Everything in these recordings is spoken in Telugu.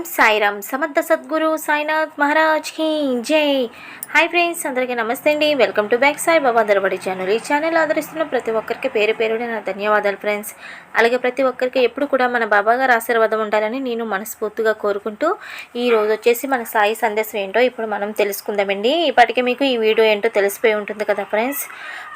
ఓం సాయిరామ్ సమర్థ సద్గురు సాయినాథ్ మహారాజ్కి జై. హాయ్ ఫ్రెండ్స్ అందరికీ నమస్తే అండి. Welcome to back Sai Baba దరబడి channel. ఈ ఛానల్ ఆదరిస్తున్న ప్రతి ఒక్కరికి పేరు పేరున నా ధన్యవాదాలు ఫ్రెండ్స్. అలాగే ప్రతి ఒక్కరికి ఎప్పుడు కూడా మన బాబా గారు ఆశీర్వాదం ఉండాలని నేను మనస్ఫూర్తిగా కోరుకుంటూ ఈ రోజు వచ్చేసి మన సాయి సందేశం ఏంటో ఇప్పుడు మనం తెలుసుకుందామండి. ఇప్పటికే మీకు ఈ వీడియో ఏంటో తెలిసిపోయి ఉంటుంది కదా ఫ్రెండ్స్.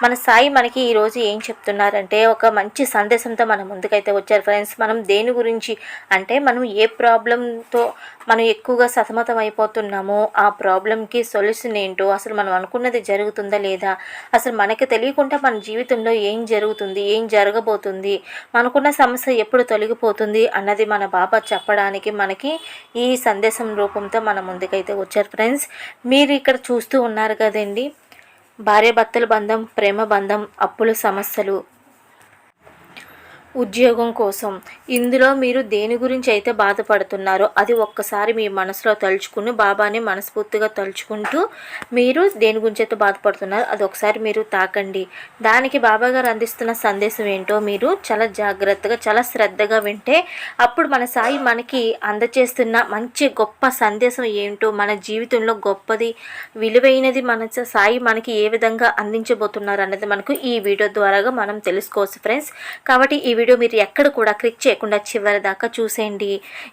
మన సాయి మనకి ఈరోజు ఏం చెప్తున్నారంటే ఒక మంచి సందేశంతో మన ముందుకైతే వచ్చారు ఫ్రెండ్స్. మనం దేని గురించి అంటే మనం ఏ ప్రాబ్లం ప్రాబ్లమ్స్తో మనం ఎక్కువగా సతమతం అయిపోతున్నామో ఆ ప్రాబ్లంకి సొల్యూషన్ ఏంటో అసలు మనం అనుకున్నది జరుగుతుందా లేదా? అసలు మనకి తెలియకుండా మన జీవితంలో ఏం జరుగుతుంది ఏం జరగబోతుంది మనకున్న సమస్య ఎప్పుడు తొలగిపోతుంది అన్నది మన బాబా చెప్పడానికి మనకి ఈ సందేశం రూపంతో మన ముందుకైతే వచ్చారు. ఫ్రెండ్స్ మీరు ఇక్కడ చూస్తూ ఉన్నారు కదండి భార్యాభర్తల బంధం ప్రేమ బంధం అప్పుల సమస్యలు ఉద్యోగం కోసం. ఇందులో మీరు దేని గురించి అయితే బాధపడుతున్నారో అది ఒక్కసారి మీ మనసులో తలుచుకుని బాబాని మనస్ఫూర్తిగా తలుచుకుంటూ మీరు దేని గురించి అయితే బాధపడుతున్నారో అది ఒకసారి మీరు తాకండి. దానికి బాబా గారు అందిస్తున్న సందేశం ఏంటో మీరు చాలా జాగ్రత్తగా చాలా శ్రద్ధగా వింటే అప్పుడు మన సాయి మనకి అందచేస్తున్న మంచి గొప్ప సందేశం ఏంటో మన జీవితంలో గొప్పది విలువైనది మన సాయి మనకి ఏ విధంగా అందించబోతున్నారు అన్నది మనకు ఈ వీడియో ద్వారాగా మనం తెలుసుకోవచ్చు ఫ్రెండ్స్. కాబట్టి ఈ వీడియో మీరు ఎక్కడ కూడా క్లిక్ చేయకుండా చివరి దాకా చూసేయండి.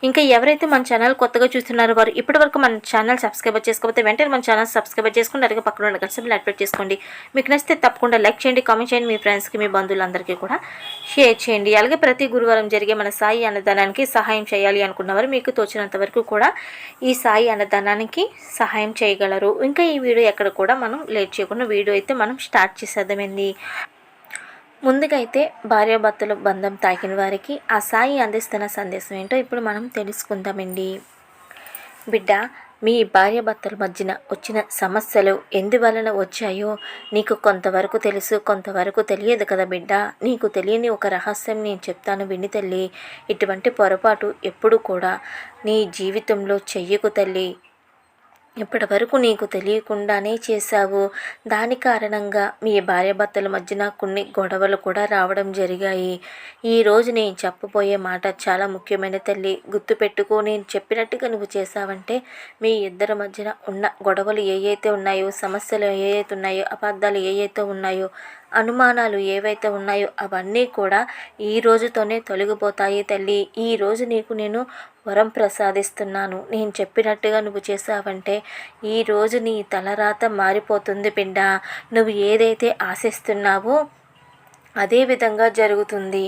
ఇంకా ఎవరైతే మన ఛానల్ కొత్తగా చూస్తున్నారో వారు ఇప్పటివరకు మన ఛానల్ సబ్స్క్రైబ్ చేసుకోకపోతే వెంటనే మన ఛానల్ సబ్స్క్రైబ్ చేసుకుని అలాగే పక్కన ఉన్న కలిసి యాక్టివేట్ చేసుకోండి. మీకు నచ్చితే తప్పకుండా లైక్ చేయండి కామెంట్ చేయండి మీ ఫ్రెండ్స్కి మీ బంధువులందరికీ కూడా షేర్ చేయండి. అలాగే ప్రతి గురువారం జరిగే మన సాయి అన్నదానానికి సహాయం చేయాలి అనుకున్నవారు మీకు తోచినంత వరకు కూడా ఈ సాయి అన్నదానానికి సహాయం చేయగలరు. ఇంకా ఈ వీడియో ఎక్కడ కూడా మనం లేట్ చేయకుండా వీడియో అయితే మనం స్టార్ట్ చేసేద్దామండి. ముందుగా అయితే భార్యాభర్తలు బంధం తాకిన వారికి ఆ సాయి అందిస్తున్న సందేశం ఏంటో ఇప్పుడు మనం తెలుసుకుందామండి. బిడ్డ మీ భార్యాభర్తల మధ్యన వచ్చిన సమస్యలు ఎందువలన వచ్చాయో నీకు కొంతవరకు తెలుసు కొంతవరకు తెలియదు కదా బిడ్డ. నీకు తెలియని ఒక రహస్యం నేను చెప్తాను విని తల్లి. ఇటువంటి పొరపాటు ఎప్పుడు కూడా నీ జీవితంలో చెయ్యకు తల్లి. ఇప్పటి వరకు నీకు తెలియకుండానే చేశావు. దాని కారణంగా మీ భార్యాభర్తల మధ్యన కొన్ని గొడవలు కూడా రావడం జరిగాయి. ఈరోజు నేను చెప్పబోయే మాట చాలా ముఖ్యమైన తల్లి. గుర్తుపెట్టుకో నేను చెప్పినట్టుగా నువ్వు చేశావంటే మీ ఇద్దరి మధ్యన ఉన్న గొడవలు ఏ అయితే ఉన్నాయో సమస్యలు ఏ అయితే ఉన్నాయో అబద్ధాలు ఏ అయితే ఉన్నాయో అనుమానాలు ఏవైతే ఉన్నాయో అవన్నీ కూడా ఈ రోజుతోనే తొలగిపోతాయి తల్లి. ఈ రోజు నీకు నేను వరం ప్రసాదిస్తున్నాను. నేను చెప్పినట్టుగా నువ్వు చేసావంటే ఈరోజు నీ తలరాత మారిపోతుంది బిడ్డ. నువ్వు ఏదైతే ఆశిస్తున్నావో అదే విధంగా జరుగుతుంది.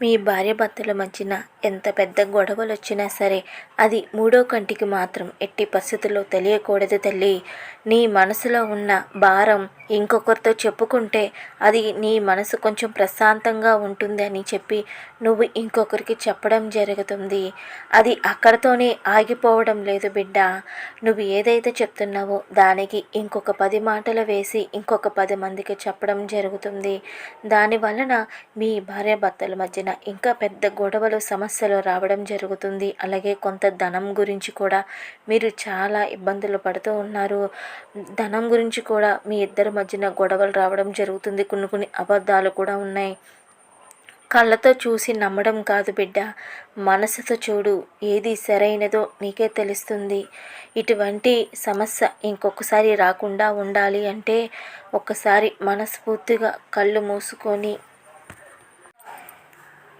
మీ భార్యభర్తల మధ్యన ఎంత పెద్ద గొడవలు వచ్చినా సరే అది మూడో కంటికి మాత్రం ఎట్టి పరిస్థితుల్లో తెలియకూడదు తల్లి. నీ మనసులో ఉన్న భారం ఇంకొకరితో చెప్పుకుంటే అది నీ మనసు కొంచెం ప్రశాంతంగా ఉంటుంది అని చెప్పి నువ్వు ఇంకొకరికి చెప్పడం జరుగుతుంది. అది అక్కడతోనే ఆగిపోవడం లేదు బిడ్డ. నువ్వు ఏదైతే చెప్తున్నావో దానికి ఇంకొక పది మాటలు వేసి ఇంకొక పది మందికి చెప్పడం జరుగుతుంది. దాని వలన మీ భార్యాభర్తల మధ్యన ఇంకా పెద్ద గొడవలు సమస్యలు రావడం జరుగుతుంది. అలాగే కొంత ధనం గురించి కూడా మీరు చాలా ఇబ్బందులు పడుతూ ఉన్నారు. ధనం గురించి కూడా మీ ఇద్దరి మధ్యన గొడవలు రావడం జరుగుతుంది. కొన్ని కొన్ని అబద్ధాలు కూడా ఉన్నాయి. కళ్ళతో చూసి నమ్మడం కాదు బిడ్డ. మనసుతో చూడు. ఏది సరైనదో నీకే తెలుస్తుంది. ఇటువంటి సమస్య ఇంకొకసారి రాకుండా ఉండాలి అంటే ఒక్కసారి మనస్ఫూర్తిగా కళ్ళు మూసుకొని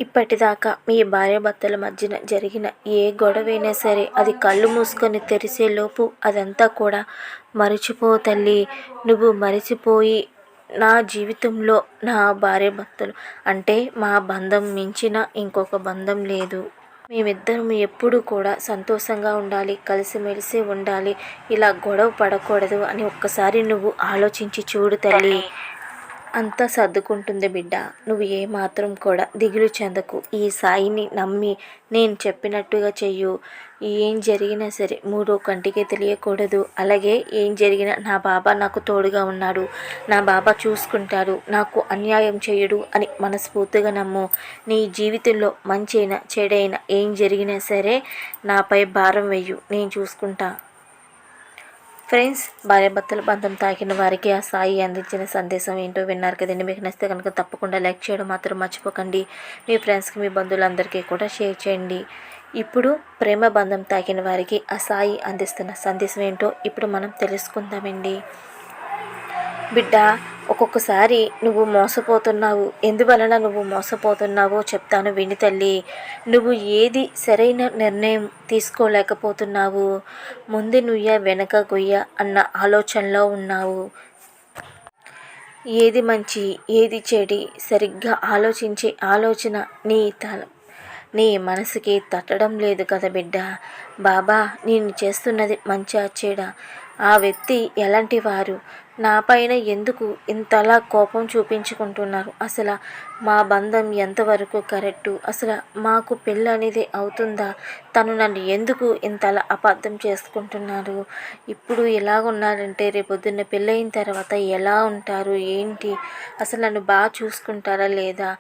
ఇప్పటిదాకా మీ భార్యాభర్తల మధ్యన జరిగిన ఏ గొడవైనా సరే అది కళ్ళు మూసుకొని తెరిసేలోపు అదంతా కూడా మరిచిపో తల్లి. నువ్వు మరిచిపోయి నా జీవితంలో నా భార్యాభర్తలు అంటే మా బంధం మించిన ఇంకొక బంధం లేదు. మేమిద్దరం ఎప్పుడు కూడా సంతోషంగా ఉండాలి కలిసిమెలిసి ఉండాలి. ఇలా గొడవ పడకూడదు అని ఒక్కసారి నువ్వు ఆలోచించి చూడు తల్లి. అంతా సర్దుకుంటుంది బిడ్డ. నువ్వు ఏమాత్రం కూడా దిగులు చెందకు. ఈ సాయిని నమ్మి నేను చెప్పినట్టుగా చెయ్యు. ఏం జరిగినా సరే మూడో కంటికి తెలియకూడదు. అలాగే ఏం జరిగినా నా బాబా నాకు తోడుగా ఉన్నాడు. నా బాబా చూసుకుంటాడు. నాకు అన్యాయం చేయడు అని మనస్ఫూర్తిగా నమ్ము. నీ జీవితంలో మంచైనా చెడైనా ఏం జరిగినా సరే నాపై భారం వెయ్యు నేను చూసుకుంటా. ఫ్రెండ్స్ భార్యాభర్తల బంధం తాకిన వారికి ఆ సాయి అందించిన సందేశం ఏంటో విన్నారు కదండి. మీకు నచ్చితే కనుక తప్పకుండా లైక్ చేయడం మాత్రం మర్చిపోకండి. మీ ఫ్రెండ్స్కి మీ బంధువులందరికీ కూడా షేర్ చేయండి. ఇప్పుడు ప్రేమ బంధం తాకిన వారికి ఆ సాయి అందిస్తున్న సందేశం ఏంటో ఇప్పుడు మనం తెలుసుకుందామండి. బిడ్డ ఒక్కొక్కసారి నువ్వు మోసపోతున్నావు. ఎందువలన నువ్వు మోసపోతున్నావో చెప్తాను విని తల్లి. నువ్వు ఏది సరైన నిర్ణయం తీసుకోలేకపోతున్నావు. ముందు నుయ్య వెనక గొయ్య అన్న ఆలోచనలో ఉన్నావు. ఏది మంచి ఏది చెడి సరిగ్గా ఆలోచించే ఆలోచన నీ తల నీ మనసుకి తట్టడం లేదు కదా బిడ్డ. బాబా నేను చేస్తున్నది మంచి చెడా. ఆ వ్యక్తి ఎలాంటి వారు నా పైన ఎందుకు ఇంతలా కోపం చూపించుకుంటున్నారు? అసలు మా బంధం ఎంతవరకు కరెక్టు? అసలు మాకు పెళ్ళి అనేది అవుతుందా? తను నన్ను ఎందుకు ఇంతలా అబద్ధం చేసుకుంటున్నారు? ఇప్పుడు ఎలాగున్నారంటే రేపొద్దున్న పెళ్ళయిన తర్వాత ఎలా ఉంటారు? ఏంటి? అసలు నన్ను బాగా చూసుకుంటారా లేదా?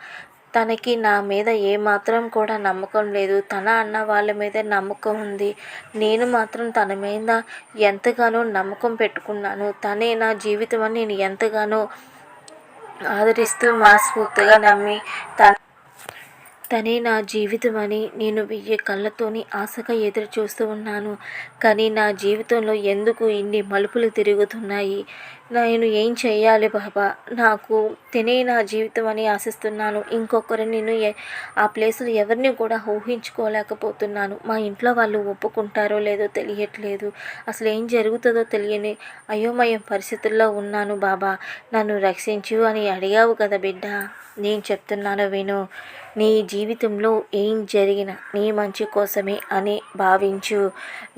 తనకి నా మీద ఏమాత్రం కూడా నమ్మకం లేదు. తన అన్న వాళ్ళ మీద నమ్మకం ఉంది. నేను మాత్రం తన మీద ఎంతగానో నమ్మకం పెట్టుకున్నాను. తనే నా జీవితం అని నేను ఎంతగానో ఆదరిస్తూ మనస్ఫూర్తిగా నమ్మి తన తనే నా జీవితం అని నేను వెయ్యి కళ్ళతోని ఆశగా ఎదురు చూస్తూ ఉన్నాను. కానీ నా జీవితంలో ఎందుకు ఇన్ని మలుపులు తిరుగుతున్నాయి? నేను ఏం చేయాలి బాబా? నాకు తినే నా జీవితం అని ఆశిస్తున్నాను. ఇంకొకరు నేను ఆ ప్లేస్లో ఎవరిని కూడా ఊహించుకోలేకపోతున్నాను. మా ఇంట్లో వాళ్ళు ఒప్పుకుంటారో లేదో తెలియట్లేదు. అసలు ఏం జరుగుతుందో తెలియని అయోమయం పరిస్థితుల్లో ఉన్నాను బాబా. నన్ను రక్షించు అని అడిగావు కదా బిడ్డ? నేను చెప్తున్నాను విను. నీ జీవితంలో ఏం జరిగిన నీ మంచి కోసమే అని భావించు.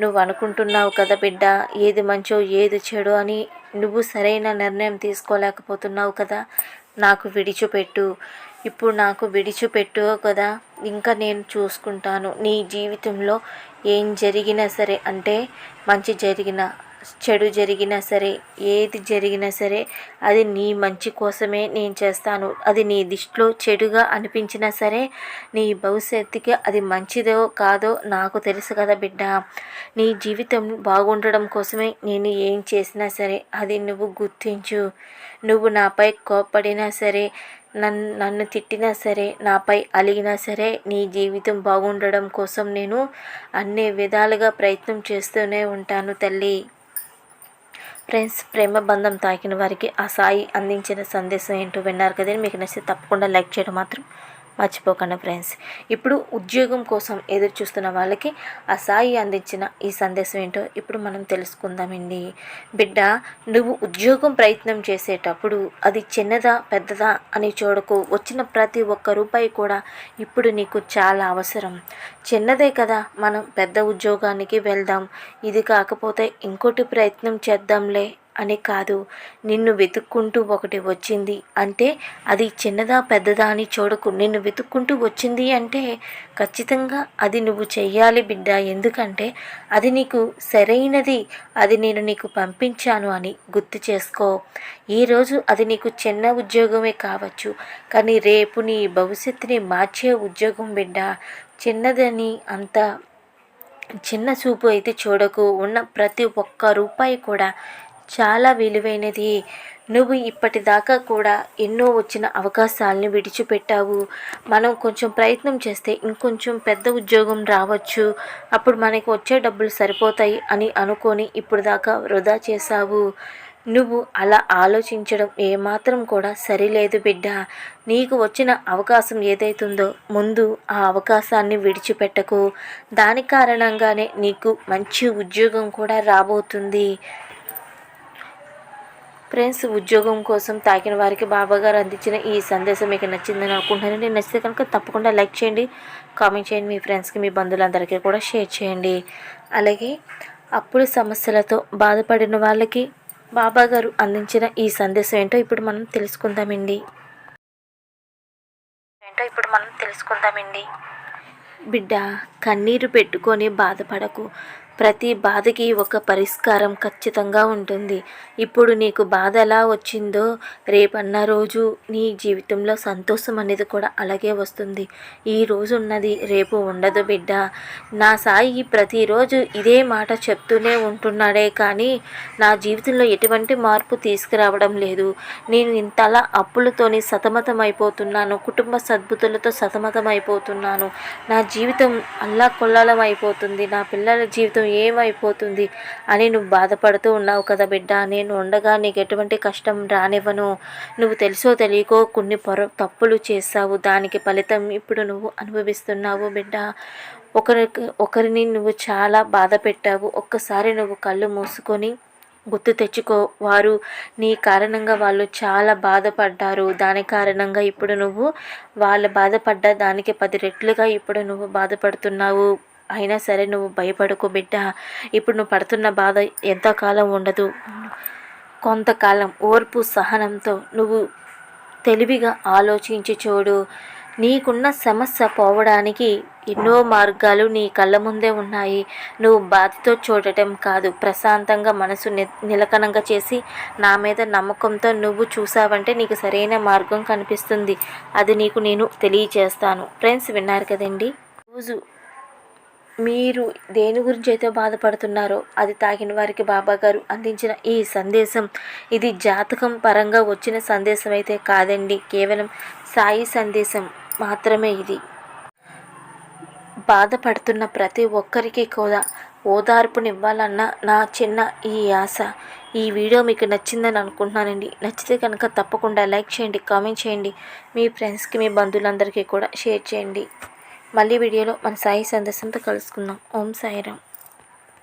నువ్వు అనుకుంటున్నావు కదా బిడ్డ? ఏది మంచో ఏది చెడు అని నువ్వు సరైన నిర్ణయం తీసుకోలేకపోతున్నావు కదా. నాకు విడిచిపెట్టు. ఇప్పుడు నాకు విడిచిపెట్టు కదా. ఇంకా నేను చూసుకుంటాను. నీ జీవితంలో ఏం జరిగినా సరే అంటే మంచి జరిగిన చెడు జరిగినా సరే ఏది జరిగినా సరే అది నీ మంచి కోసమే నేను చేస్తాను. అది నీ దిష్టిలో చెడుగా అనిపించినా సరే నీ భవిష్యత్తుకి అది మంచిదో కాదో నాకు తెలుసు కదా బిడ్డ. నీ జీవితం బాగుండడం కోసమే నేను ఏం చేసినా సరే అది నువ్వు గుర్తించు. నువ్వు నాపై కోప్పడినా సరే నన్ను నన్ను తిట్టినా సరే నాపై అలిగినా సరే నీ జీవితం బాగుండడం కోసం నేను అన్ని విధాలుగా ప్రయత్నం చేస్తూనే ఉంటాను తల్లి. ఫ్రెండ్స్ ప్రేమ బంధం తాకిన వారికి ఆ సాయి అందించిన సందేశం ఏంటో విన్నారు కదండి. మీకు నచ్చితే తప్పకుండా లైక్ చేయడం మాత్రం మర్చిపోకండి ఫ్రెండ్స్. ఇప్పుడు ఉద్యోగం కోసం ఎదురు చూస్తున్న వాళ్ళకి ఆ సాయి అందించిన ఈ సందేశం ఏంటో ఇప్పుడు మనం తెలుసుకుందామండి. బిడ్డ నువ్వు ఉద్యోగం ప్రయత్నం చేసేటప్పుడు అది చిన్నదా పెద్దదా అని చూడకు. వచ్చిన ప్రతి ఒక్క రూపాయి కూడా ఇప్పుడు నీకు చాలా అవసరం. చిన్నదే కదా మనం పెద్ద ఉద్యోగానికి వెళ్దాం. ఇది కాకపోతే ఇంకోటి ప్రయత్నం చేద్దాంలే అని కాదు నిన్ను వెతుక్కుంటూ ఒకటి వచ్చింది అంటే అది చిన్నదా పెద్దదా అని చూడకు. నిన్ను వెతుక్కుంటూ వచ్చింది అంటే ఖచ్చితంగా అది నువ్వు చెయ్యాలి బిడ్డ. ఎందుకంటే అది నీకు సరైనది. అది నేను నీకు పంపించాను అని గుర్తు చేసుకో. ఈరోజు అది నీకు చిన్న ఉద్యోగమే కావచ్చు కానీ రేపు నీ భవిష్యత్తుని మార్చే ఉద్యోగం బిడ్డ. చిన్నదని అంత చిన్న చూపు అయితే చూడకు. ఉన్న ప్రతి ఒక్క రూపాయి కూడా చాలా విలువైనది. నువ్వు ఇప్పటిదాకా కూడా ఎన్నో వచ్చిన అవకాశాలని విడిచిపెట్టావు. మనం కొంచెం ప్రయత్నం చేస్తే ఇంకొంచెం పెద్ద ఉద్యోగం రావచ్చు. అప్పుడు మనకు వచ్చే డబ్బులు సరిపోతాయి అని అనుకొని ఇప్పుడు దాకా వృధా చేశావు. నువ్వు అలా ఆలోచించడం ఏమాత్రం కూడా సరిలేదు బిడ్డ. నీకు వచ్చిన అవకాశం ఏదైతుందో ముందు ఆ అవకాశాన్ని విడిచిపెట్టకు. దాని కారణంగానే నీకు మంచి ఉద్యోగం కూడా రాబోతుంది. ఫ్రెండ్స్ ఉద్యోగం కోసం తాకిన వారికి బాబాగారు అందించిన ఈ సందేశం మీకు నచ్చిందని అనుకుంటున్నాను. నేను నచ్చితే కనుక తప్పకుండా లైక్ చేయండి. కామెంట్ చేయండి. మీ ఫ్రెండ్స్కి మీ బంధువులందరికీ కూడా షేర్ చేయండి. అలాగే అప్పుడు సమస్యలతో బాధపడిన వాళ్ళకి బాబాగారు అందించిన ఈ సందేశం ఏంటో ఇప్పుడు మనం తెలుసుకుందామండి. ఏంటో ఇప్పుడు మనం తెలుసుకుందామండి. బిడ్డ కన్నీరు పెట్టుకొని బాధపడకు. ప్రతి బాధకి ఒక పరిష్కారం ఖచ్చితంగా ఉంటుంది. ఇప్పుడు నీకు బాధ ఎలా వచ్చిందో రేపన్న రోజు నీ జీవితంలో సంతోషం అనేది కూడా అలాగే వస్తుంది. ఈ రోజు ఉన్నది రేపు ఉండదు బిడ్డ. నా సాయి ప్రతిరోజు ఇదే మాట చెప్తూనే ఉంటున్నాడే కానీ నా జీవితంలో ఎటువంటి మార్పు తీసుకురావడం లేదు. నేను ఇంతలా అప్పులతోని సతమతం అయిపోతున్నాను కుటుంబ సద్బుతులతో సతమతం అయిపోతున్నాను నా జీవితం అల్లా కొల్లాలం అయిపోతుంది నా పిల్లల జీవితం ఏమైపోతుంది అని నువ్వు బాధపడుతూ ఉన్నావు కదా బిడ్డ. నేను ఉండగా నీకు ఎటువంటి కష్టం రానివ్వను. నువ్వు తెలుసో తెలియకో కొన్ని పొర తప్పులు చేస్తావు దానికి ఫలితం ఇప్పుడు నువ్వు అనుభవిస్తున్నావు బిడ్డ. ఒకరికి ఒకరిని నువ్వు చాలా బాధ పెట్టావు. ఒక్కసారి నువ్వు కళ్ళు మూసుకొని గుర్తు తెచ్చుకో. వారు నీ కారణంగా వాళ్ళు చాలా బాధపడ్డారు. దాని కారణంగా ఇప్పుడు నువ్వు వాళ్ళ బాధపడ్డ దానికి పది రెట్లుగా ఇప్పుడు నువ్వు బాధపడుతున్నావు. అయినా సరే నువ్వు భయపడకు బిడ్డ. ఇప్పుడు నువ్వు పడుతున్న బాధ ఎంతకాలం ఉండదు. కొంతకాలం ఓర్పు సహనంతో నువ్వు తెలివిగా ఆలోచించి చూడు. నీకున్న సమస్య పోవడానికి ఎన్నో మార్గాలు నీ కళ్ళ ముందే ఉన్నాయి. నువ్వు బాధతో చూడటం కాదు. ప్రశాంతంగా మనసు ని నిలకనంగా చేసి నా మీద నమ్మకంతో నువ్వు చూసావంటే నీకు సరైన మార్గం కనిపిస్తుంది. అది నీకు నేను తెలియచేస్తాను. ఫ్రెండ్స్ విన్నారు కదండి? రోజు మీరు దేని గురించి అయితే బాధపడుతున్నారో అది తాగిన వారికి బాబా గారు అందించిన ఈ సందేశం ఇది జాతకం పరంగా వచ్చిన సందేశం అయితే కాదండి. కేవలం సాయి సందేశం మాత్రమే ఇది. బాధపడుతున్న ప్రతి ఒక్కరికి కూడా ఓదార్పునివ్వాలన్న నా చిన్న ఈ ఆశ. ఈ వీడియో మీకు నచ్చిందని అనుకుంటున్నానండి. నచ్చితే కనుక తప్పకుండా లైక్ చేయండి కామెంట్ చేయండి. మీ ఫ్రెండ్స్కి మీ బంధువులందరికీ కూడా షేర్ చేయండి. మళ్ళీ వీడియోలో మన సాయి సందేశంతో కలుసుకుందాం. ఓం సాయిరామ్.